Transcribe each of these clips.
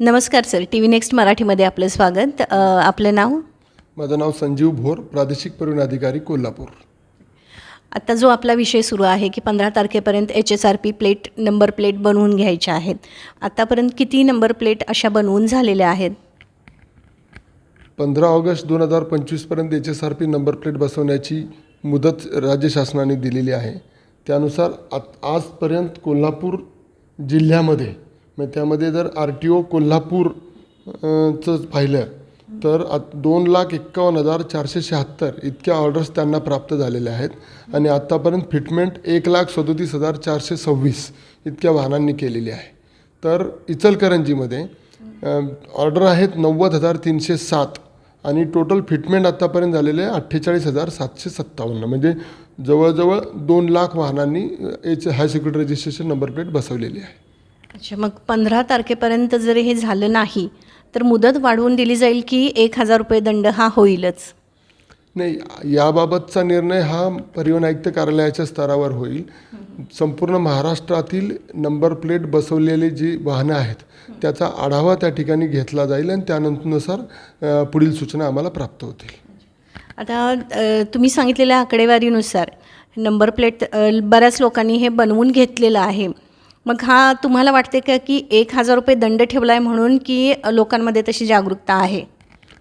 नमस्कार sir T V next मराठीमध्ये आपलं स्वागत. आपलं नाव? माझं नाव संजीव भोर प्रादेशिक परिवहन अधिकारी कोल्हापूर. आता जो आपला विषय सुरू आहे की पंधरा तारखेपर्यंत H S R P plate number plate बनवून घ्यायच्या आहेत. आतापर्यंत किती नंबर प्लेट अशा बनवून झालेल्या आहेत? पंधरा ऑगस्ट दोन हजार पंचवीसपर्यंत H S R P number plate बसवण्याची मुदत राज्य शासनाने दिलेली आहे. त्यानुसार आत आजपर्यंत कोल्हापूर जिल्ह्यामध्ये मग त्यामध्ये जर आर टी ओ कोल्हापूर चंच पाहिलं तर आत दोन लाख एक्कावन्न हजार चारशे शहात्तर इतक्या ऑर्डर्स त्यांना प्राप्त झालेल्या आहेत. आणि आत्तापर्यंत फिटमेंट एक लाख सदोतीस हजार चारशे सव्वीस इतक्या वाहनांनी केलेली आहे. तर इचलकरंजीमध्ये ऑर्डर आहेत नव्वद हजार तीनशे सात आणि टोटल फिटमेंट आत्तापर्यंत झालेले आहे अठ्ठेचाळीस हजार सातशे सत्तावन्न. म्हणजे जवळजवळ दोन लाख वाहनांनी H high security registration number plate बसवलेली आहे. अच्छा मग पंधरा तारखेपर्यंत जर हे झालं नाही तर मुदत वाढवून दिली जाईल की एक हजार रुपये दंड हा होईलच? नाही याबाबतचा निर्णय हा परिवहन आयुक्त कार्यालयाच्या स्तरावर होईल. संपूर्ण महाराष्ट्रातील नंबर प्लेट बसवलेली जी वाहनं आहेत त्याचा आढावा त्या ठिकाणी घेतला जाईल आणि त्यानंतरनुसार पुढील सूचना आम्हाला प्राप्त होतील. आता तुम्ही सांगितलेल्या आकडेवारीनुसार नंबर प्लेट बऱ्याच लोकांनी हे बनवून घेतलेलं आहे. मग हा तुम्हाला वाटते का की एक हजार रुपये दंड ठेवला आहे म्हणून की लोकांमध्ये तशी जागरूकता आहे?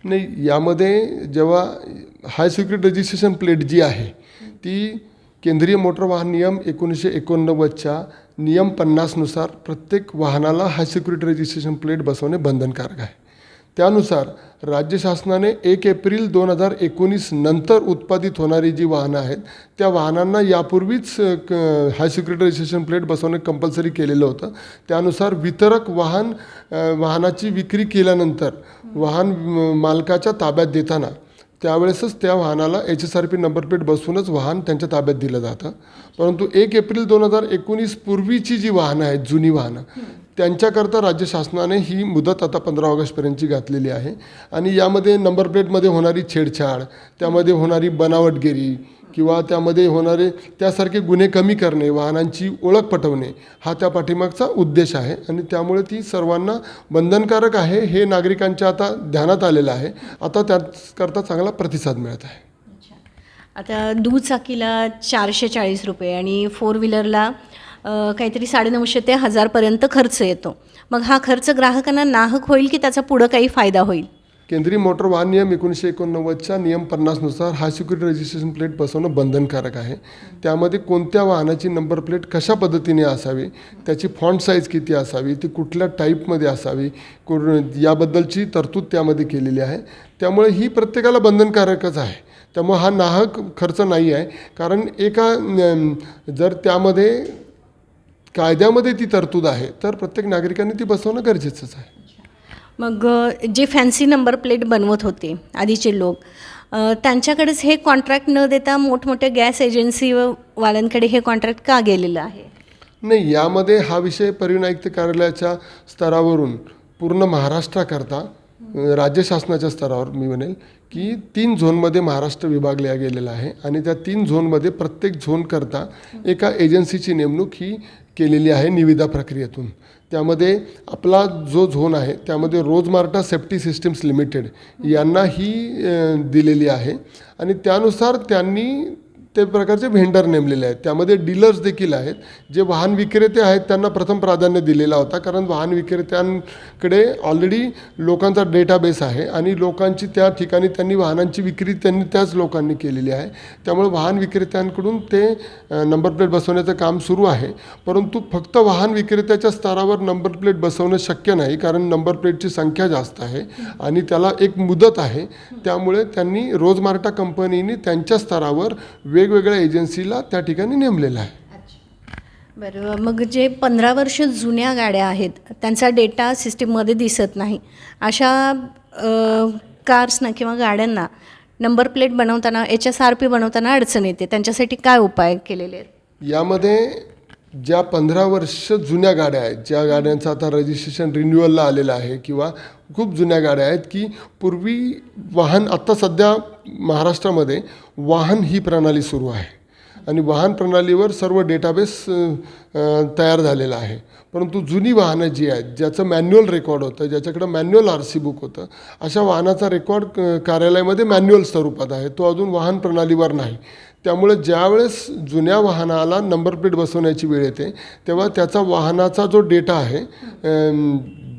नाही यामध्ये जेव्हा हाय सिक्युरिट रजिस्ट्रेशन प्लेट जी आहे ती केंद्रीय मोटर वाहन नियम एकोणीसशे एकोणनव्वदच्या नियम पन्नासनुसार प्रत्येक वाहनाला हाय सिक्युरिटी रजिस्ट्रेशन प्लेट बसवणे बंधनकारक आहे. त्यानुसार राज्य शासनाने एक एप्रिल दोन हजार एकोणीस नंतर उत्पादित होणारी जी वाहनं आहेत त्या वाहनांना यापूर्वीच क- हाय सिक्युरिटी रजिस्ट्रेशन प्लेट बसवणे कंपल्सरी केलेलं होतं. त्यानुसार वितरक वाहन वाहनाची विक्री केल्यानंतर वाहन मालकाच्या ताब्यात देताना त्यावेळेसच त्या वाहनाला H S R P number plate बसूनच वाहन त्यांच्या ताब्यात दिलं जातं. परंतु एक एप्रिल दोन हजार एकोणीस पूर्वीची जी वाहनं आहेत जुनी वाहनं त्यांच्याकरता राज्य शासनाने ही मुदत आता पंधरा ऑगस्टपर्यंतची घातलेली आहे. आणि यामध्ये नंबर प्लेटमध्ये होणारी छेडछाड त्यामध्ये होणारी बनावटगिरी किंवा त्यामध्ये होणारे त्यासारखे गुन्हे कमी करणे वाहनांची ओळख पटवणे हा त्या पाठीमागचा उद्देश आहे. आणि त्यामुळे ती सर्वांना बंधनकारक आहे हे नागरिकांच्या आता ध्यानात आलेलं आहे. आता त्याचकरता चांगला प्रतिसाद मिळत आहे. आता दुचाकीला चारशे चाळीस रुपये आणि फोर व्हीलरला काहीतरी काहीतरी साडेनऊशे ते हजारपर्यंत खर्च येतो. मग हा खर्च ग्राहकांना नाहक होईल की त्याचा पुढं काही फायदा होईल? केंद्रीय मोटर वाहन नियम एकोणीसशे एकोणनव्वदच्या नियम पन्नासनुसार हाय सिक्युरिटी रजिस्ट्रेशन प्लेट बसवणं बंधनकारक आहे. त्यामध्ये कोणत्या वाहनाची नंबर प्लेट कशा पद्धतीने असावी त्याची फॉन्ट साईज किती असावी ती कुठल्या टाईपमध्ये असावी कु याबद्दलची तरतूद त्यामध्ये केलेली आहे. त्यामुळे ही प्रत्येकाला बंधनकारकच आहे. त्यामुळे हा नाहक खर्च नाही आहे. कारण एका जर त्यामध्ये कायद्यामध्ये ती तरतूद आहे तर प्रत्येक नागरिकांनी ती बसवणं गरजेचंच आहे. मग जे फॅन्सी नंबर प्लेट बनवत होते आधीचे लोक त्यांच्याकडेच हे कॉन्ट्रॅक्ट न देता मोठमोठ्या गॅस एजन्सी वाल्यांकडे हे कॉन्ट्रॅक्ट का गेलेलं आहे? नाही यामध्ये हा विषय परिवहन आयुक्त कार्यालयाच्या स्तरावरून पूर्ण महाराष्ट्राकरता राज्य शासनाच्या स्तरावर मी म्हणेल की तीन झोनमध्ये महाराष्ट्र विभागल्या गेलेला आहे आणि त्या तीन झोनमध्ये प्रत्येक झोनकरता एका एजन्सीची नेमणूक ही केलेली आहे निविदा प्रक्रियेतून. त्यामध्ये आपला जो झोन आहे त्यामध्ये रोजमार्टा सेफ्टी सिस्टीम्स लिमिटेड यांना ही दिलेली आहे. आणि त्यानुसार त्यांनी ते प्रकारचे व्हेंडर नेमलेले आहेत. त्यामध्ये डीलर्स देखील आहेत. जे वाहन विक्रेते आहेत त्यांना प्रथम प्राधान्य दिलेला होता. कारण वाहन विक्रेत्यांकडे ऑलरेडी लोकांचा डेटाबेस आहे आणि लोकांची त्या ठिकाणी त्यांनी वाहनांची विक्री त्यांनी त्याच लोकांनी केलेली आहे. त्यामुळे वाहन विक्रेत्यांकडून ते नंबर प्लेट बसवण्याचं काम सुरू आहे. परंतु फक्त वाहन विक्रेत्याच्या स्तरावर नंबर प्लेट बसवणं शक्य नाही. कारण नंबर प्लेटची संख्या जास्त आहे आणि त्याला एक मुदत आहे. त्यामुळे त्यांनी रोजमार्टा कंपनीने त्यांच्या स्तरावर वेग वेगवेगळ्या एजन्सीला त्या ठिकाणी नेमलेलं आहे. बरं मग जे पंधरा वर्ष जुन्या गाड्या आहेत त्यांचा डेटा सिस्टीममध्ये दिसत नाही. अशा कार्सना किंवा गाड्यांना नंबर प्लेट बनवताना एच एस आर पी बनवताना अडचण येते. त्यांच्यासाठी काय उपाय केलेले आहेत? यामध्ये ज्या पंधरा वर्ष जुन्या गाड्या आहेत ज्या गाड्यांचं आता रजिस्ट्रेशन रिन्युअलला आलेलं आहे किंवा खूप जुन्या गाड्या आहेत की पूर्वी वाहन आत्ता सध्या महाराष्ट्रामध्ये वाहन ही प्रणाली सुरू आहे. आणि वाहन प्रणालीवर सर्व डेटाबेस तयार झालेला आहे. परंतु जुनी वाहनं जी आहेत ज्याचं मॅन्युअल रेकॉर्ड होतं ज्याच्याकडं मॅन्युअल आर सी बुक होतं अशा वाहनाचा रेकॉर्ड कार्यालयामध्ये मॅन्युअल स्वरूपात आहे. तो अजून वाहन प्रणालीवर नाही. त्यामुळे ज्यावेळेस जुन्या वाहनाला नंबर प्लेट बसवण्याची वेळ येते तेव्हा त्याचा वाहनाचा जो डेटा आहे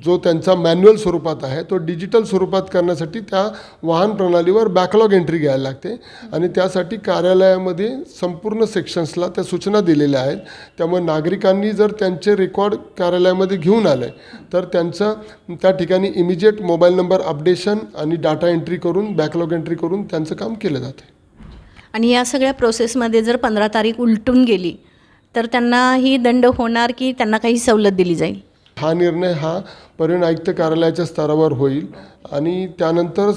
जो त्यांचा मॅन्युअल स्वरूपात आहे तो डिजिटल स्वरूपात करण्यासाठी त्या वाहन प्रणालीवर बॅकलॉग एंट्री घ्यायला लागते. आणि त्यासाठी कार्यालयामध्ये संपूर्ण सेक्शन्सला त्या सूचना दिलेल्या आहेत. त्यामुळे नागरिकांनी जर त्यांचे रेकॉर्ड कार्यालयामध्ये घेऊन आले तर त्यांचं त्या ठिकाणी इमिजिएट मोबाईल नंबर अपडेशन आणि डाटा एंट्री करून बॅकलॉग एंट्री करून त्यांचं काम केलं जातं. आणि या सगळ्या प्रोसेसमध्ये जर पंधरा तारीख उलटून गेली तर त्यांना ही दंड होणार की त्यांना काही सवलत दिली जाईल? हा निर्णय हा परिवहन आयुक्त कार्यालयाच्या स्तरावर होईल आणि त्यानंतर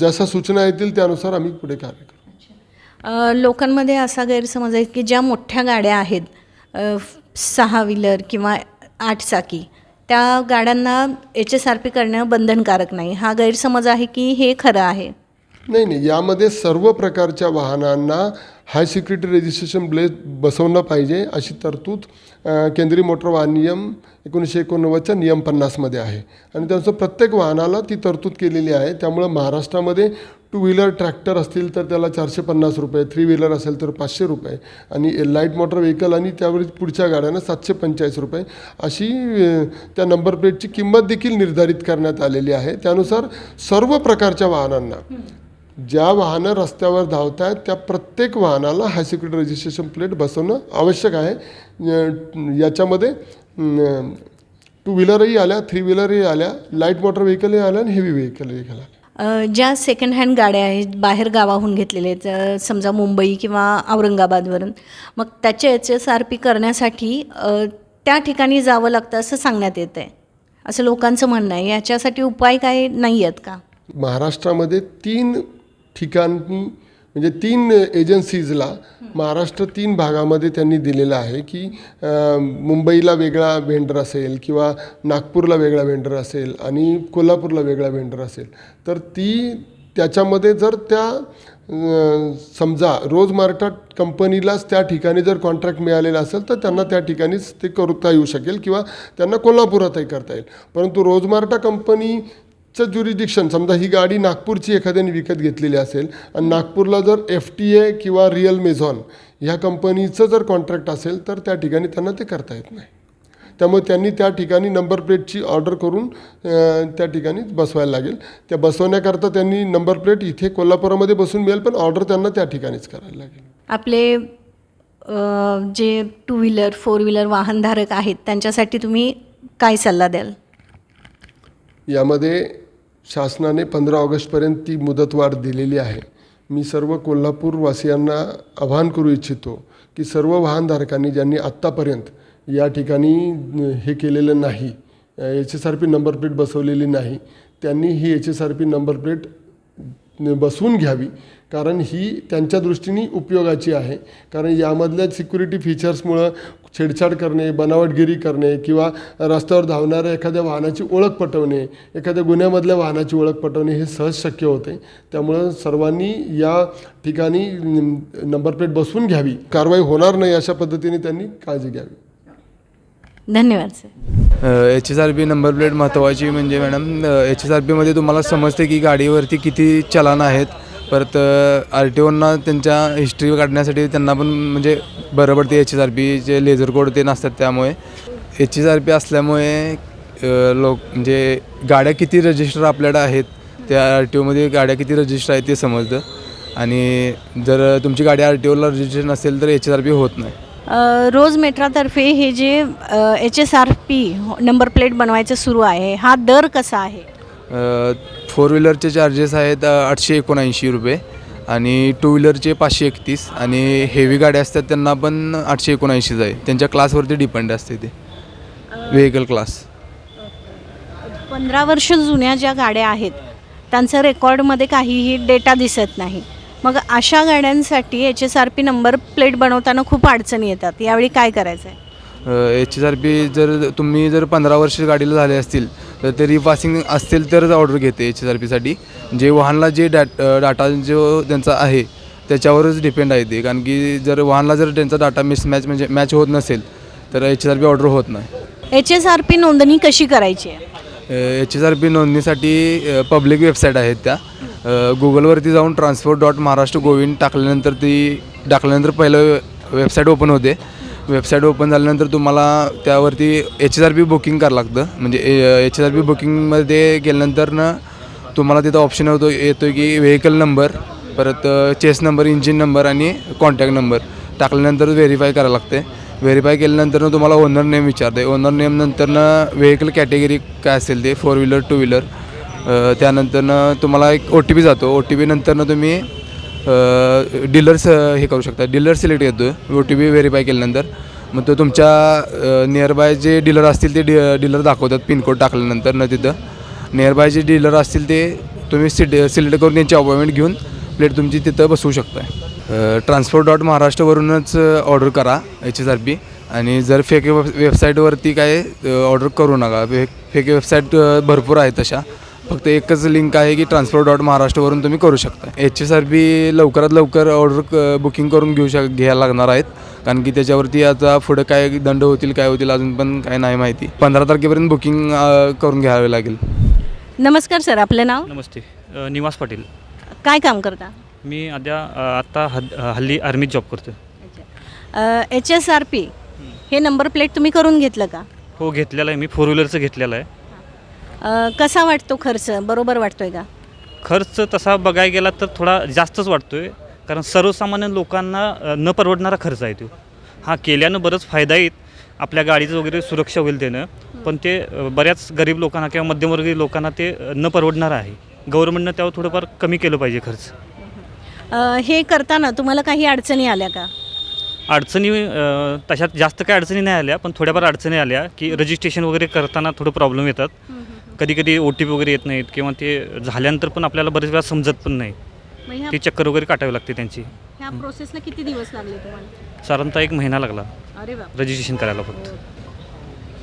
जशा सूचना येतील त्यानुसार आम्ही पुढे कार्य करू. लोकांमध्ये असा गैरसमज आहे की ज्या मोठ्या गाड्या आहेत सहा व्हीलर किंवा आठ चाकी त्या गाड्यांना एच एस आर पी करणं बंधनकारक नाही. हा गैरसमज आहे की हे खरं आहे? नाही नाही. यामध्ये सर्व प्रकारच्या वाहनांना हाय सिक्युरिटी रजिस्ट्रेशन ब्लेस बसवणं पाहिजे अशी तरतूद केंद्रीय मोटर वाहन नियम एकोणीसशे एकोणनव्वदच्या नियम पन्नासमध्ये आहे. आणि त्याचं प्रत्येक वाहनाला ती तरतूद केलेली आहे. त्यामुळं महाराष्ट्रामध्ये टू व्हीलर ट्रॅक्टर असतील तर त्याला चारशे पन्नास रुपये थ्री व्हीलर असेल तर पाचशे रुपये आणि लाइट मोटर व्हेकल आणि त्यावेळी पुढच्या गाड्यांना सातशे पंचेचाळीस रुपये अशी त्या नंबर प्लेटची किंमत देखील निर्धारित करण्यात आलेली आहे. त्यानुसार सर्व प्रकारच्या वाहनांना ज्या वाहनं रस्त्यावर धावत आहेत त्या प्रत्येक वाहनाला हाय सिक्युरिटी रजिस्ट्रेशन प्लेट बसवणं आवश्यक आहे. याच्यामध्ये टू व्हीलरही आल्या थ्री व्हीलरही आल्या लाइट मोटर व्हेकलही आल्या आणि हेवी व्हेकलही आल्या. ज्या सेकंड हँड गाड्या आहेत बाहेर गावाहून घेतलेल्या आहेत समजा मुंबई किंवा औरंगाबादवरून मग त्याचे एच एस आर पी करण्यासाठी त्या ठिकाणी जावं लागतं असं सांगण्यात येतं आहे. असं लोकांचं म्हणणं आहे. याच्यासाठी उपाय काय नाही आहेत का? महाराष्ट्रामध्ये तीन ठिकाणी म्हणजे तीन एजन्सीजला महाराष्ट्र तीन भागामध्ये त्यांनी दिलेलं आहे की मुंबईला वेगळा व्हेंडर असेल किंवा नागपूरला वेगळा व्हेंडर असेल आणि कोल्हापूरला वेगळा व्हेंडर असेल. तर ती त्याच्यामध्ये जर त्या समजा रोज मार्टा कंपनीलाच त्या ठिकाणी जर कॉन्ट्रॅक्ट मिळालेला असेल तर त्यांना त्या ठिकाणीच ते करता येऊ शकेल किंवा त्यांना कोल्हापुरातही करता येईल. परंतु रोजमार्टा कंपनी कंपनीचं ज्युरिडिक्शन समजा ही गाडी नागपूरची एखाद्याने विकत घेतलेली असेल आणि नागपूरला जर एफ टी ए किंवा रिअल मेझॉन ह्या कंपनीचं जर कॉन्ट्रॅक्ट असेल तर त्या ठिकाणी त्यांना ते करता येत नाही. त्यामुळे त्यांनी त्या ठिकाणी नंबर प्लेटची ऑर्डर करून त्या ठिकाणी बसवायला लागेल. त्या बसवण्याकरता त्यांनी नंबर प्लेट इथे कोल्हापुरामध्ये बसून मिळेल पण ऑर्डर त्यांना त्या ठिकाणीच करायला लागेल. आपले जे टू व्हीलर फोर व्हीलर वाहनधारक आहेत त्यांच्यासाठी तुम्ही काय सल्ला द्याल? यामध्ये शासनाने पंधरा ऑगस्टपर्यंत ती मुदतवाढ दिलेली आहे. मी सर्व कोल्हापूरवासियांना आवाहन करू इच्छितो की सर्व वाहनधारकांनी ज्यांनी आत्तापर्यंत या ठिकाणी हे केलेलं नाही H S R P number plate बसवलेली नाही त्यांनी ही H S R P number plate बसवून घ्यावी. कारण ही त्यांच्या दृष्टीने उपयोगाची आहे. कारण यामधल्या सिक्युरिटी फीचर्समुळं छेडछाड करणे बनावटगिरी करणे किंवा रस्त्यावर धावणाऱ्या एखाद्या वाहनाची ओळख पटवणे एखाद्या गुन्ह्यामधल्या वाहनाची ओळख पटवणे हे सहज शक्य होते. त्यामुळं सर्वांनी या ठिकाणी नंबर प्लेट बसवून घ्यावी. कारवाई होणार नाही अशा पद्धतीने त्यांनी काळजी घ्यावी. धन्यवाद sir. H S R P number plate महत्त्वाची म्हणजे मॅडम एच एस आर पीमध्ये तुम्हाला समजते की गाडीवरती किती चलान आहेत. परत आर टी ओना त्यांच्या हिस्ट्री काढण्यासाठी त्यांना पण म्हणजे बरं पडते एच एस आर पीचे लेझर कोड ते नसतात त्यामुळे. एच एस आर पी असल्यामुळे लोक म्हणजे गाड्या किती रजिस्टर आपल्याकडे आहेत त्या आर टी ओमध्ये गाड्या किती रजिस्टर आहेत ते समजतं. आणि जर तुमची गाडी आर टी ओला रजिस्टर नसेल तर एच एस आर पी होत नाही. रोज मेट्रातर्फे हे जे H S R P number plate बनवायचं सुरू आहे हा दर कसा आहे? फोर व्हीलरचे चार्जेस आहेत आठशे एकोणऐंशी रुपये आणि टू व्हीलरचे पाचशे एकतीस आणि हेवी गाड्या असतात त्यांना पण आठशे एकोणऐंशीच आहे. त्यांच्या क्लासवरती डिपेंड असते ते. व्हेकल क्लास पंधरा वर्ष जुन्या ज्या गाड्या आहेत त्यांचं रेकॉर्डमध्ये काहीही डेटा दिसत नाही. मग अशा गाड्यांसाठी H S R P number plate बनवताना खूप अडचणी येतात. यावेळी काय करायचं आहे एच एस आर पी जर तुम्ही जर पंधरा वर्ष गाडीला झाले असतील ते रिपासिंग असतील तरच ऑर्डर घेते एच एस आर पीसाठी. जे वाहनला जे डॅट डाटा जो त्यांचा आहे त्याच्यावरच डिपेंड आहे ते. कारण की जर वाहनला जर त्यांचा डाटा मिसमॅच म्हणजे मॅच होत नसेल तर H S R P order होत नाही. एच एस आर पी नोंदणी कशी करायची आहे? एच एस आर पी नोंदणीसाठी पब्लिक वेबसाईट आहेत त्या. गुगलवरती जाऊन ट्रान्सपोर्ट डॉट महाराष्ट्र गोविंद टाकल्यानंतर ती टाकल्यानंतर पहिलं वेबसाईट ओपन होते. वेबसाईट ओपन झाल्यानंतर तुम्हाला त्यावरती H S R P booking करावं लागतं. म्हणजे एच एस आर पी बुकिंगमध्ये गेल्यानंतर ना तुम्हाला तिथं ऑप्शन होतो येतो की व्हेकल नंबर परत चेस नंबर इंजिन नंबर आणि कॉन्टॅक्ट नंबर टाकल्यानंतर व्हेरीफाय करावं लागते. व्हेरीफाय केल्यानंतर तुम्हाला ओनर नेम विचारते ओनर नेम नंतरनं व्हेकल कॅटेगरी काय असेल ते फोर व्हीलर टू व्हीलर त्यानंतरनं तुम्हाला एक ओ टी पी जातो. ओ टी पी नंतरनं तुम्ही डीलर्स हे करू शकता. डीलर सिलेक्ट घेतो ओ टी पी व्हेरीफाय केल्यानंतर. मग तो तुमच्या नियरबाय जे डीलर असतील ते डी डीलर दाखवतात पिनकोड टाकल्यानंतर न तिथं. नियरबाय जे डीलर असतील ते तुम्ही सिट सिलेक्ट करून त्यांची अपॉइंटमेंट घेऊन प्लेट तुमची तिथं बसवू शकता ट्रान्सपोर्ट डॉट महाराष्ट्रवरूनच ऑर्डर करा एच एस आर पी आणि जर फेक वेब वेबसाईटवरती काय ऑर्डर करू नका. फेक फेक वेबसाईट भरपूर आहेत तशा. फक्त एकच लिंक आहे की ट्रान्सपोर्ट डॉट महाराष्ट्रवरून तुम्ही करू शकता. एच एस आर पी लवकरात लवकर ऑर्डर क बुकिंग करून घेऊ शक घ्यायला लागणार आहेत. कारण की त्याच्यावरती आता पुढं काय दंड होतील काय होतील अजून पण काय नाही माहिती. पंधरा तारखेपर्यंत बुकिंग करून घ्यावे लागेल. नमस्कार सर आपलं नाव? नमस्ते. अ, निवास पाटील. काय काम करता? मी अद्या अ, आत्ता हद हल्ली आर्मीत जॉब करतो एच एस आर पी हे नंबर प्लेट तुम्ही करून घेतलं का? हो घेतलेला आहे. मी फोर व्हीलरचं घेतलेलं आहे. अ, कसा वाटतो खर्च? बरोबर वाटतोय का? खर्च तसा बघायला गेला तर थोडा जास्तच वाटतो आहे कारण सर्वसामान्य लोकांना अ, न परवडणारा खर्च आहे तो. हा केल्यानं बरंच फायदा येत आपल्या गाडीचं वगैरे सुरक्षा होईल त्यानं. पण ते अ, बऱ्याच गरीब लोकांना किंवा मध्यमवर्गीय लोकांना ते अ, न परवडणारं आहे. गव्हर्नमेंटनं त्यावर थोडंफार कमी केलं पाहिजे खर्च. अ, हे करताना तुम्हाला काही अडचणी आल्या का? अडचणी अ, तशात जास्त काय अडचणी नाही आल्या पण थोड्याफार अडचणी आल्या की रजिस्ट्रेशन वगैरे करताना थोडं प्रॉब्लेम येतात. कधी कधी ओ टी पी वगैरे येत नाहीत किंवा ते झाल्यानंतर पण आपल्याला बरेच वेळा समजत पण नाही. मग ह्या ती चक्कर वगैरे काटावी लागते त्यांची. ह्या प्रोसेसला किती दिवस लागले तुम्हाला? साधारणतः एक महिना लागला. अरे बाप रजिस्ट्रेशन करायला फक्त.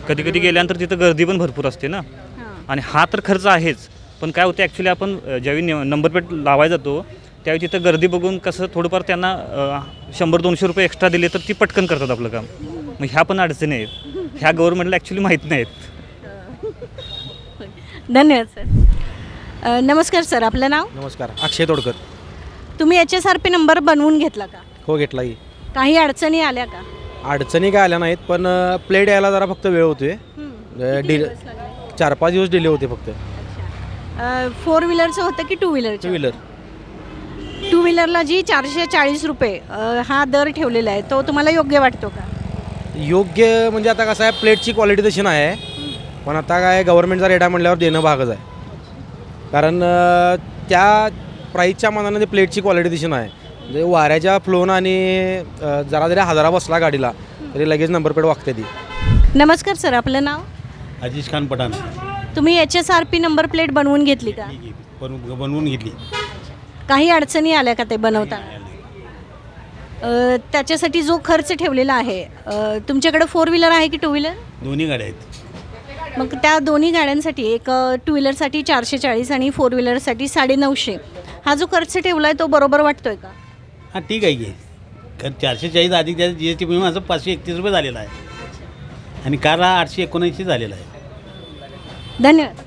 कधी कधी गेल्यानंतर तिथं गर्दी पण भरपूर असते ना. हां. आणि हा तर खर्च आहेच. पण काय होतं ॲक्च्युली आपण अ, ज्यावेळी नंबर प्लेट लावायला जातो त्यावेळी तिथं गर्दी बघून कसं थोडंफार त्यांना अ, शंभर दोनशे रुपये एक्स्ट्रा दिले तर ती पटकन करतात आपलं काम. मग ह्या पण अडचणी आहेत. ह्या गव्हर्नमेंटला ॲक्च्युली माहीत नाहीत. धन्यवाद सर. नमस्कार सर. आपलं नाव? नमस्कार. अक्षय तोडकर. तुम्ही H S R P number बनवून घेतला का? हो घेतला की. काही अडचणी आल्या का? अडचणी काय आल्या नाहीत पण प्लेट यायला जरा फक्त वेळ होतोय. डिल चार पाच दिवस डिले होते फक्त. फोर व्हीलरचं होतं की टू टू व्हीलरचं व्हीलर टू व्हीलरला जी चारशे चाळीस रुपये हा दर ठेवलेला आहे तो तुम्हाला योग्य वाटतो का? योग्य म्हणजे आता कसं आहे प्लेटची क्वालिटी तशी नाही आहे. पण आता काय गव्हर्नमेंटचा रेट आहे म्हटल्यावर देणं भागच आहे. कारण त्या प्राईसच्या मानाने ते प्लेटची क्वालिटी तशी नाही म्हणजे वाऱ्याच्या फ्लोन आणि जरा जरी हजारा बसला गाडीला तरी लगेच नंबर प्लेट वागते ती. नमस्कार सर आपलं नाव? अजीज खान पठाण. तुम्ही H S R P number plate बनवून घेतली का? बन बनवून घेतली. काही अडचणी आल्या का ते बनवताना अ, त्याच्यासाठी जो खर्च ठेवलेला आहे तुमच्याकडे फोर व्हीलर आहे की टू व्हीलर दोन्ही गाड्या आहेत. मग त्या दोन्ही गाड्यांसाठी एक टू व्हीलरसाठी चारशे चाळीस आणि फोर व्हीलरसाठी साडेनऊशे. हा जो खर्च ठेवला आहे तो बरोबर वाटतोय का? हां ठीक आहे की. कारण चारशे चाळीस अधिक त्याचं जी एस टी माझं पाचशे एकतीस रुपये झालेला आहे. आणि कारला आठशे एकोणऐंशी झालेला आहे. धन्यवाद.